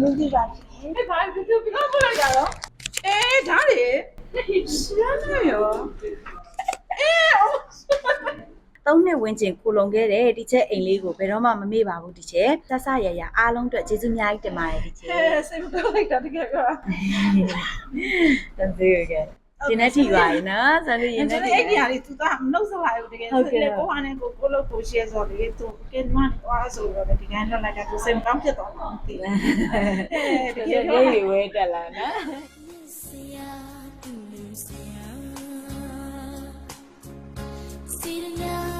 မြင့်ကြည့်ပါရှင်။ဘာဖြစ်ဖြစ်ပြောပြလိုက်တာတော့အေးဒါလေရှမ်းနေရောအေးအော်သုံးနှစ်ဝန်းကျင်ခိုလုံခဲ့တဲ့ဒီချက်အိမ်လေးကိုဘယ်တော့မှမမေ့ပါဘူးဒီချက်ဆက်ဆရရအားလုံးအတွက်ကျေးဇူးအများကြီးတင်ပါတယ်ဒီချက်ဟဲ့စိတ်မကောင်းလိုက်တာတကယ်ကတန်သေးရခဲ့ ဒီနေ့ထိပါရင်နော်ဆန်လေးရင်နဲ့ဒီအဲ့ဒီဟာလေးသူကမနှုတ်ဆက်လိုက်ဘူးတကယ်ဆိုတော့ကိုဟာနဲ့ကိုကိုလို့ကိုရှယ်ဆိုလေသူကဲမန်သွားဆိုတော့ဒီကနေ့လောက်လိုက်တာသူစိတ်မကောင်းဖြစ်သွားတော့ဒီလေးလေးဝဲတက်လာနော်စီရညာ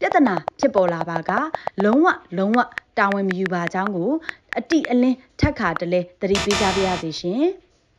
ပြဿနာဖြစ်ပေါ်လာပါက လုံးဝလုံးဝတာဝန်မယူပါကြောင်းကို အတိအလင်းထက်ခါတလဲသတိပေးကြပါရစေရှင်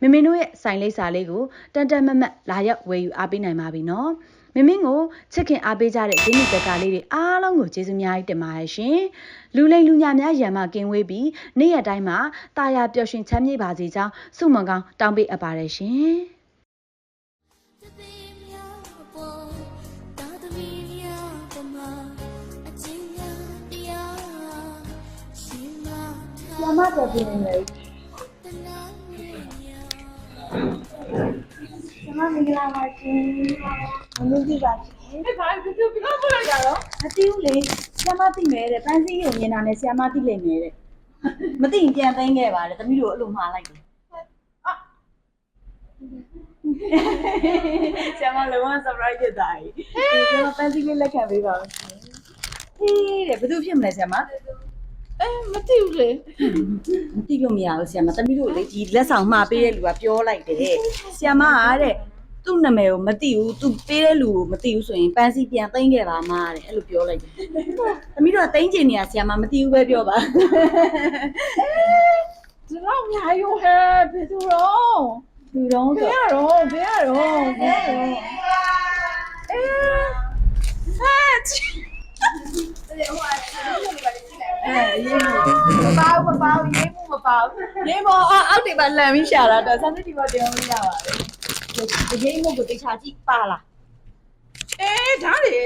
မမင်းတို့ရဲ့ site လိပ်စာလေးကိုတန်တန်မတ်မတ်လာရောက်ဝယ်ယူအားပေးနိုင်ပါပြီနော်မမင်းကိုချစ်ခင်အားပေးကြတဲ့ဂျင်းနီတက်ကလေးတွေအားလုံးကိုကျေးဇူးများကြီးတင်ပါတယ်ရှင်လူလိမ်လူညာများရံမကင်းဝေးပြီးနေ့ရက်တိုင်းမှာတာယာပျော်ရွှင်ချမ်းမြေ့ပါစေကြောင်းဆုမွန်ကောင်းတောင်းပေးအပ်ပါတယ်ရှင်တသိမြောက်ပေါ်သာသမီများပမာအချင်းများတရားရှင်မသာမမတော်ပြင်းနေတယ်တနာမြဲညာကျ မမင်္ဂလာပါရှင်မမကြီးပါရှင်ဟဲ့ဘာဖြစ်ဖြစ်ဘာဖြစ်လိုက်တာတော့မသိဘူးလေဆရာမသိမယ်တဲ့ပန်းစည်းရုံမြင်တာနဲ့ဆရာမသိလိမ့်မယ်တဲ့မသိရင်ပြန်သိမ်းခဲ့ပါလေသမီးတို့အဲ့လိုမှားလိုက်တယ်ဆရာမလုံးဝ surprise ဖြစ်တာကြီးဆရာမပန်းစည်းလေးလက်ခံပေးပါဦးဟေးတဲ့ဘယ်သူဖြစ်မလဲဆရာမ အဲမသိဘူးလေမသိလို့မရဘူးဆရာမသမီးတို့လေဒီလက်ဆောင်မှာပေးတဲ့လူကပြောလိုက်တယ်ဆရာမကတဲ့သူ့နာမည်ကိုမသိဘူးသူပေးတဲ့လူကိုမသိဘူးဆိုရင်ပန်းစီပြန်သိမ့်ခဲ့ပါမှာတဲ့အဲ့လိုပြောလိုက်တယ်သမီးတို့ကသိမ့်ချင်နေရဆရာမမသိဘူးပဲပြောပါဒီတော့ညာရောဟဲ့ဘယ်သူရောလူတော့ဘယ်ရတော့ဘယ်ရတော့ဘယ်ရတော့အဲဖတ်တယ်ဟိုအဲ့ဒါ အဲရေးမှုမပါဘူးမပါဘူးရေးမှုမပါဘူးရေးမောအောက်တွေပါလန်ပြီးရှာတာတော့ sensitive တော့တရားမရပါဘူးရေးမှုကိုတေချာကြည့်ပါလားအေးဒါလေ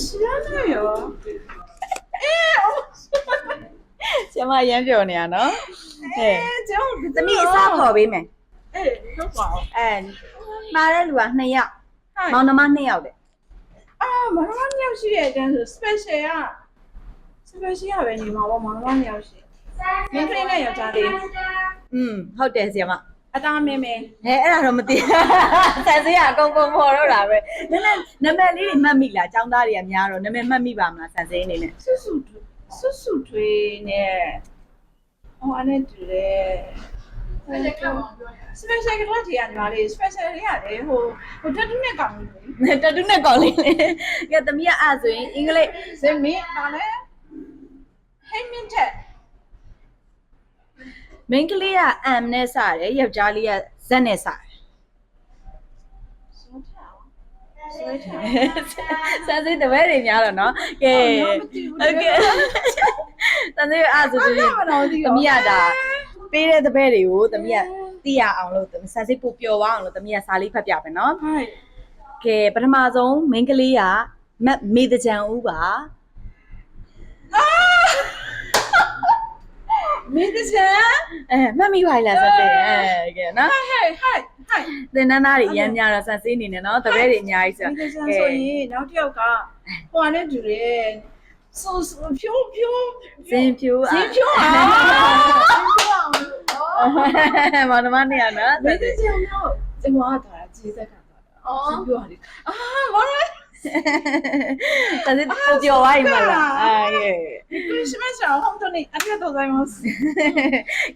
ရှာနေရောအေးကျမရမ်းပြောနေရနော်ဟဲ့ကျုံသမီးအစားခေါ်ပေးမယ်အေးဟုတ်ပါဘူးအဲမှားတဲ့လူက2ယောက်မောင်နှမ2ယောက်တဲ့အာမောင်နှမ2ယောက်ရှိတဲ့အတန်းဆို special က special ရပဲနေမှာပေါ့မောင်နှမနှစ်ယောက်ရှိမင်းကလေးနဲ့ယောက်ျားလေးอืมဟုတ်တယ်ဆရာမအသားမင်းမင်းဟဲအဲ့ဒါတော့မသိဆန်စေးကအကုန်ကုန်ပေါ်တော့တာပဲနည်းနည်းနာမည်လေးတွေမှတ်မိလားចောင်းသားတွေကများတော့နာမည်မှတ်မိပါမလားဆန်စေးအနေနဲ့စွစုစွစုထွေးနဲ့ဟိုအနေတူတယ် special ကလာတီရညီမလေး special လေးရတယ်ဟိုဟိုတတူးနဲ့ကောင်လေးတတူးနဲ့ကောင်လေးလေကဲသမီးကအဲ့ဆိုရင်အင်္ဂလိပ်ဇမင်းဒါလည်း ဟိမင်းတက်မိန်းကလေးက M နဲ့စတယ်ယောက်ျားလေးက Z နဲ့စတယ်ဆွဲထားဆွဲထားစမ်းစိတ်တပည့်တွေများတော့နော်ကဲဟုတ်ကဲ့တန်သေးအဲ့ဆိုရင်သမီးကဒါပေးတဲ့တပည့်တွေကိုသမီးကသိရအောင်လို့စမ်းစိတ်ပို့ပျော်သွားအောင်လို့သမီးကစာလေးဖတ်ပြမယ်နော်ဟိုင်းကဲပထမဆုံးမိန်းကလေးကမတ်မေတကြံဦးပါ မင်းတချာ အဲမှတ်မိပါလားစမ်းစိတ်အဲကဲနော် ဟိုင်းဟိုင်းဟိုင်း သင်္นานသားတွေအများများတော့စမ်းစိတ်နေနေနော်တပည့်တွေအများကြီးဆို မင်းတချာဆိုရင်နောက်တစ်ယောက်ကဟိုအနေတူတယ်ဆိုဆိုဖြိုးဖြိုး ဇင်ဖြူ ဇင်ဖြိုးအောင်ဇင်ဖြိုးအောင် မောင်နှမနေရနော် မင်းတချာမျိုးကျွန်မကဒါကြီးစက်ခါတာအော်ပြောရတယ်အာ ဘာလဲ တန်စစ်ကိုပြောသွားရင်မလားအဲ クリスマスは本当にありがとうございます。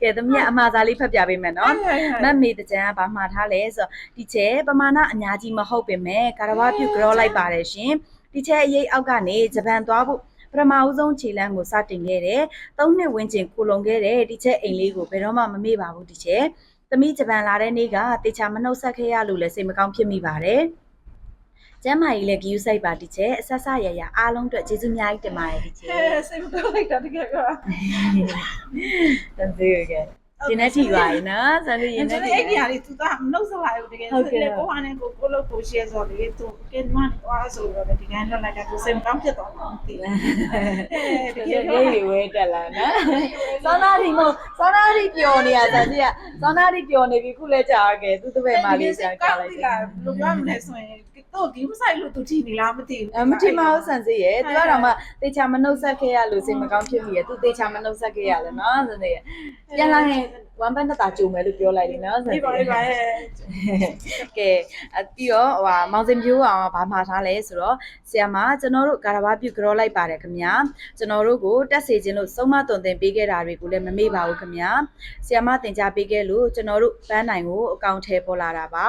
ကဲသမီးကအမှားစားလေးဖတ်ပြပေးမယ်နော် はいはい မ はい。 တ်မေတကြံကဘာမှားထားလဲဆိုတော့ဒီချဲပမာဏအများကြီးမဟုတ်ပင်မဲ့ကာရဝပြုတ်ကြောလိုက်ပါတယ်ရှင်ဒီချဲအရေးအောက်ကနေဂျပန်သွားဖို့ပထမဦးဆုံးခြေလမ်းကိုစတင်ခဲ့တယ်။သုံးနှစ်ဝန်းကျင်ကိုလုံခဲ့တဲ့ဒီချဲအိမ်လေးကိုဘယ်တော့မှမမေ့ပါဘူးဒီချဲ။သမီးဂျပန်လာတဲ့နေ့ကတေချာမနှုတ်ဆက်ခဲ့ရလို့လည်းစိတ်မကောင်းဖြစ်မိပါတယ်။ ကျမ်းမာရေးလည်းဂီယူစိုက်ပါတီချေအဆက်ဆက်ရရအားလုံးအတွက်ကျေးဇူးအများကြီးတင်ပါတယ်တီချေဟဲ့စိတ်မကောင်းလိုက်တာတကယ်ကတန်သေးရကဒီနေ့ထိပါရင်နော်ဆန်လူရင်နဲ့ဒီအဲ့ဒီဟာလေးသူကမနှုတ်ဆက်လာဘူးတကယ်စိတ်နဲ့ကိုဟာနဲ့ကိုကိုလို့ကိုရှယ်ဆိုလေသူကင်းမန်သွားဆိုတော့ဒီကနေ့လောက်လိုက်တာသူစိတ်မကောင်းဖြစ်သွားတယ်ဒီနေ့လေးဝဲတက်လာနော်စောနာဒီမို့စောနာဒီပျော်နေရဆန်ကြီးကစောနာဒီပျော်နေပြီခုလဲကြာခဲ့သူတပည့်မလေးဆန်ကလိုက်တယ်ဘယ်လိုပြောမလဲဆိုရင် တော့ဒီမဆိုင်လို့သူကြည့်နေလားမသိဘူးအမထင်မအောင်ဆန်စီရဲ့သူကတော့မှတေချာမနှုတ်ဆက်ခဲ့ရလို့စိတ်မကောင်းဖြစ်မိရဲ့သူတေချာမနှုတ်ဆက်ခဲ့ရလဲနော်ဆန်စီရဲ့ပြန်လာရင် ဝမ်ဘတ်နှစ်တာကြုံမယ်လို့ပြောလိုက်တယ်နော်ဆန်စီဒီပါဒီပါရဲ့ကဲအပြီးတော့ဟိုဟာမောင်စင်ပြိုးအောင်ဗာမှာထားလဲဆိုတော့ဆီယမကျွန်တော်တို့ကာရဘာပြုကြောလိုက်ပါတယ်ခင်ဗျာကျွန်တော်တို့ကိုတက်စေခြင်းလို့စုံမသွန်သင်ပေးခဲ့တာတွေကိုလည်းမမေ့ပါဘူးခင်ဗျာဆီယမသင်ကြားပေးခဲ့လို့ကျွန်တော်တို့ပန်းနိုင်ကိုအကောင့်ထဲပေါ်လာတာပါ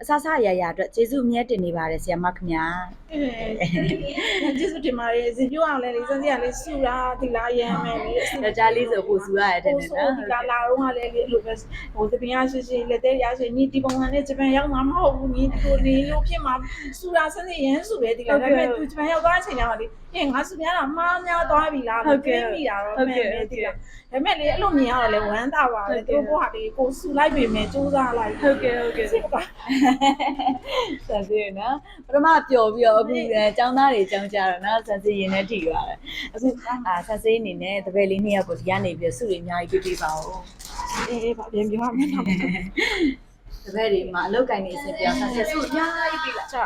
အဆဆရရအတွက်ကျေးဇူးအမြတ်တင်နေပါတယ်ဆီယမခင်ဗျာအဲကျေးဇူးတင်ပါတယ်ဇင်ပြောအောင်လဲလေစံစီကလေးဆူတာဒီလားရမ်းမယ်လေယောက်ျားလေးဆိုပို့ဆူရတယ်တဲ့ဆိုနော်ဒီကလာတော့ကလည်းအဲ့လိုပဲဟိုတပင်ရရှိရှိလက်သေးရရှိညီဒီပုံစံနဲ့ဂျပန်ရောက်မှာမဟုတ်ဘူးညီကိုနေလို့ဖြစ်မှာဆူတာစနေရမ်းဆူပဲဒီကဒါပေမဲ့သူဂျပန်ရောက်သွားတဲ့အချိန်ကျတော့လေအေးငါဆူများတာမှားများသွားပြီလားမသိမိတာတော့မှန်ပဲဒီလားဒါပေမဲ့လေအဲ့လိုမြင်ရတော့လေဝမ်းသာပါတယ်သူတို့ကလေကိုဆူလိုက်ပြီမယ်စူးစမ်းလိုက်ဟုတ်ကဲ့ဟုတ်ကဲ့စိတ်ပါဆန်စီနော်ပထမပျော်ပြီးတော့အခုအဲចောင်းသားတွေចောင်းကြတော့နော်ဆန်စီရင်နဲ့ထိပါတယ်အခုအာဆန်စီအနေနဲ့တပည့်လေးနှစ်ယောက်ကိုဒီကနေပြီးစုတွေအများကြီးပြပေးပါဦး အေးပါပြန်ပြောရမယ်နော်တပည့်တွေမှာအလုတ်ကင်နေအစဉ်ပြောင်းဆန်စီစုအများကြီးပြလာကြာ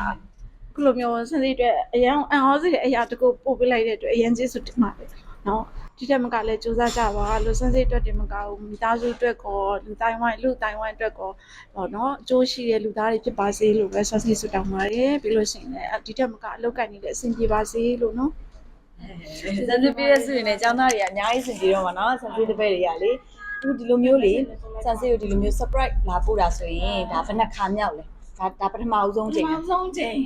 ခုလိုမျိုးစနေအတွက်အရန်အန်ဟောစီတဲ့အရာတကူပို့ပေးလိုက်တဲ့အတွက်အရန်ကျေးဇူးတင်ပါတယ်နော်ဒီတက်မကလည်းစူးစမ်းကြပါလို့စန်းစိတ်အတွက်တင်မကဘူးမိသားစုအတွက်ကောလူတိုင်းဝိုင်းလူတိုင်းဝိုင်းအတွက်ကောဟောနော်အကျိုးရှိတဲ့လူသားတွေဖြစ်ပါစေလို့ပဲစန်းစိတ်ဆုတောင်းပါတယ်ပြီးလို့ရှိရင်လည်းဒီတက်မကအလောက်ကန်နေတဲ့အဆင်ပြေပါစေလို့နော်ဆန်စီပြည့်တဲ့စုတွေနဲ့ចောင်းသားတွေကအများကြီးစင်ကြည့်တော့မှာနော်ဆန်စီတပည့်တွေကလေ အခုဒီလိုမျိုးလေဆန်စီကိုဒီလိုမျိုး surprise လာပို့တာဆိုရင်ဒါဘယ်နှခါမြောက်လဲဒါဒါပထမအဦးဆုံးချိန်ပထမဆုံးချိန်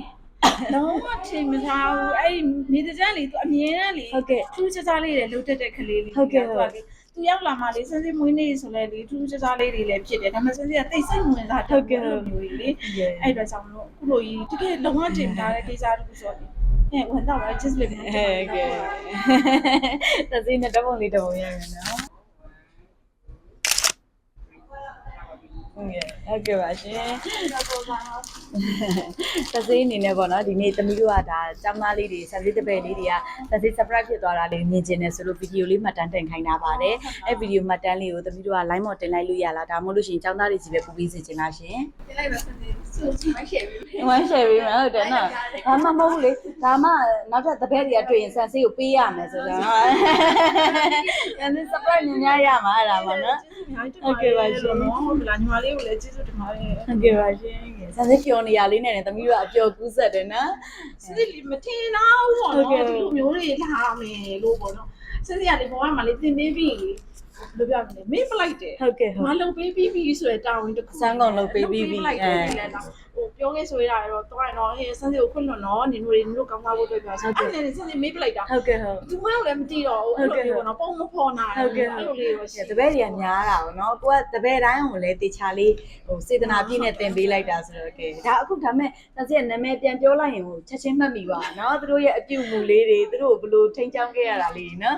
လုံးဝထင်မထားဘူးအဲ့ဒီမိသားစုလေးသူအမြင်နဲ့လေဟုတ်ကဲ့ထူးခြားခြားလေးတွေလှုပ်တက်တဲ့ကလေးလေးဟုတ်ကဲ့ဟုတ်သူသူရောက်လာမှလေစန်းစစ်မွေးနေ့ဆိုလဲလေထူးခြားခြားလေးတွေလည်းဖြစ်တယ်ဒါပေမဲ့စန်းစစ်ကတိတ်ဆိတ်ဝင်စားတယ်မျိုးကြီးလေအဲ့တော့ကြောင့်လို့အခုလိုကြီးတကယ်လုံးဝတင်ထားတဲ့ကိစ္စတစ်ခုဆိုတော့အဲဝင်တော့ပဲ just လေးပဲဟဲ့ကဲသစီနဲ့တပုံလေးတပုံရမယ်နော် ဟုတ်ကဲ့ဟုတ်ကဲ့ပါရှင် သစီအနေနဲ့ပေါ့နော်ဒီနေ့သမီးတို့ကဒါចောင်းသားလေးတွေဆန်စီတပည့်လေးတွေကသစီ surprise ဖြစ်သွားတာလေးမြင်ကျင်တယ်ဆိုလို့ဗီဒီယိုလေးမှတ်တမ်းတင်ခိုင်းတာပါတယ်အဲ့ဗီဒီယိုမှတ်တမ်းလေးကိုသမီးတို့က line မော်တင်လိုက်လို့ရလားဒါမှမဟုတ်လို့ရှိရင်ចောင်းသားတွေကြီးပဲပူပြီးစီချင်လားရှင်တင်လိုက်ပါစန်းစစ်စုမိုက်ရှယ်ပြီဝမ်းရှယ်ပေးမယ်ဟုတ်တယ်နော်ဒါမှမဟုတ်ဘူးလေဒါမှနောက်ထပ်တပည့်တွေကတွေ့ရင်ဆန်စီကိုပေးရမယ်ဆိုတော့အဲ့ဒါ surprise ညများရမှာအဲ့ဒါမှနော်ဟုတ်ကဲ့ပါရှင်ဟုတ်လားညီမလေးကိုလည်းကျေးဇူးတင်ပါတယ်ဟုတ်ကဲ့ပါရှင် ဆန်စီပျော်နေရလေးနဲ့သမီးတို့ကအပျော်ကူးဆက်တယ်နော်စစစ်လီမထင်တော့ဘူးပေါ့နော်ဒီလိုမျိုးတွေလာမယ်လို့ပေါ့နော်စစစ်ကလေဘဝမှာလေသင်ပေးပြီလေဘယ်လိုပြောမလဲမေးပလိုက်တယ်ဟုတ်ကဲ့ဟုတ်မလုပ်ပေးပြီးပြီဆိုရယ်တာဝန်တစ်ခုစမ်းကုန်လုပ်ပေးပြီးပြီလုပ်ပေးလိုက်တယ်လည်းဟိုပြောခဲ့ဆိုရတော့တော့ရင်တော့ဟေးဆန်းစီကိုခွင့်လွတ်နော်နင်တို့တွေနင်တို့ကောင်းစားဖို့အတွက်ပြောဆိုအဲ့နဲ့ဆန်းစီမေးပလိုက်တာဟုတ်ကဲ့ဟုတ်သူမလည်းမသိတော့ဘူးအဲ့လိုလေးပေါ့နော်ပုံမဖော်နိုင်ဟုတ်ကဲ့အဲ့ဟုတ်လိုလေးရောရှိတပည့်တွေကများတာပေါ့နော်ကိုကတပည့်တိုင်းကိုလည်းတေချာလေးဟိုစေတနာပြည့်နဲ့တင်ပေးလိုက်တာဆိုတော့ကဲဒါအခုဒါမဲ့တန်စီရဲ့နာမည်ပြန်ပြောလိုက်ရင်ဟိုချက်ချင်းမှတ်မိပါနော်သူတို့ရဲ့အပြုအမူလေးတွေသူတို့ဘယ်လိုထိန်းချောင်းခဲ့ရတာလေးနော်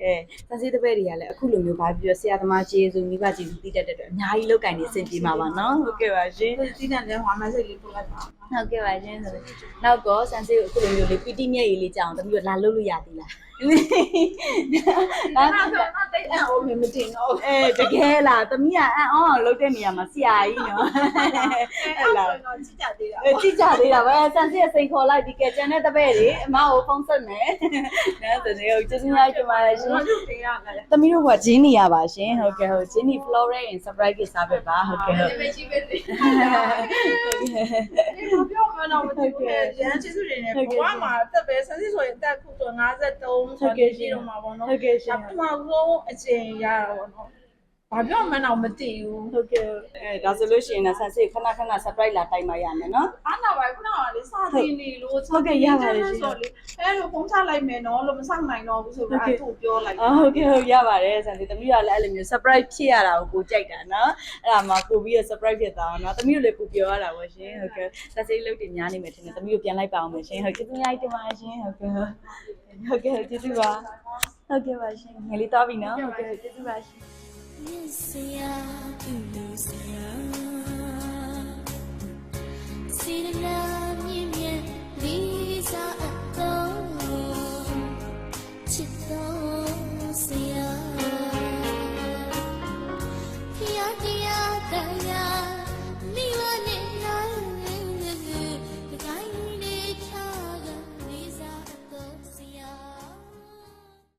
ကဲတန်စီတပည့်တွေကလည်းအခုလိုမျိုးပါပြီးတော့ဆရာသမားကျေးဇူးမိဘကျေးဇူးတည်တတ်တဲ့အတွက်အများကြီးလောက်ကင်နေစင်ပြေမှာပါနော်ဟုတ်ကဲ့ပါရှင်ဒီစီးတဲ့လည်းဟွာမဆက်လေးပို့လိုက်ပါဟုတ်ကဲ့ပါရှင်ဆိုတော့နောက်တော့ဆန်စီကိုအခုလိုမျိုးလေးပီတိမျက်ရည်လေးကြောင်တမီးတို့လာလို့လို့ရသေးလားဒါဆိုတော့တိတ်အောင်မမတင်တော့အဲတကယ်လားတမီးကအံ့အောင်လုပ်တဲ့နေရာမှာဆရာကြီးနော်အဲ့လာတော့ကြည့်ကြသေးတာအဲကြည့်ကြသေးတာပဲဆန်စီရဲ့စိန်ခေါ်လိုက်ဒီကဲကျန်တဲ့တပည့်တွေအမကိုဖုန်းဆက်မယ်နော်တကယ်ကိုကျေးဇူးများတင်ပါတယ်ရှင်ကျွန်တော်တို့တင်ရမယ်တမီးတို့ကဂျင်းနေရပါရှင်ဟုတ်ကဲ့ဟုတ်ဂျင်းနေ Flora and surprise ကိစ္စပဲပါဟုတ်ကဲ့ဟုတ်ဒီပဲကြည့်ပဲလေဒီမပြောမတော့မသိဘူးလေရန်ချစ်စုတွေနဲ့ဘဝမှာတက်ပဲဆန်းစစ်ဆိုရင်တက်ခုဆို53ဆိုတော့ရှိတော့မှာပေါ့နော်ဟုတ်ကဲ့ရှင်ပထမဆုံးအချိန်ရတာပေါ့နော် ဘာပြောမှန်းတော့မသိဘူးဟုတ်ကဲ့အဲဒါဆိုလို့ရှိရင်တော့ဆန်စီခဏခဏ surprise လာတိုက်မှရမယ်နော်အားနာပါခုနကလေစာတင်နေလို့ဟုတ်ကဲ့ရပါတယ်ရှင်ဆိုလေအဲလိုပုံချလိုက်မယ်နော်လို့မဆောင်နိုင်တော့ဘူးဆိုတော့အဲ့ဒါပြောလိုက်အော်ဟုတ်ကဲ့ဟုတ်ရပါတယ်ဆန်စီတမီးကလည်းအဲ့လိုမျိုး surprise ဖြစ်ရတာကိုကိုကြိုက်တာနော်အဲ့ဒါမှကိုပြီးတော့ surprise ဖြစ်သွားအောင်နော်တမီးတို့လည်းကိုပြောရတာပေါ့ရှင်ဟုတ်ကဲ့ဆက်စိတ်လုပ်တင်များနေမယ်ထင်တယ်တမီးတို့ပြန်လိုက်ပါအောင်မယ်ရှင်ဟုတ်ကဲ့ကျေးဇူးများတင်ပါတယ်ရှင်ဟုတ်ကဲ့ဟုတ်ကဲ့ကျေးဇူးပါဟုတ်ကဲ့ပါရှင်ငယ်လေးသွားပြီနော်ဟုတ်ကဲ့ကျေးဇူးပါရှင် Sina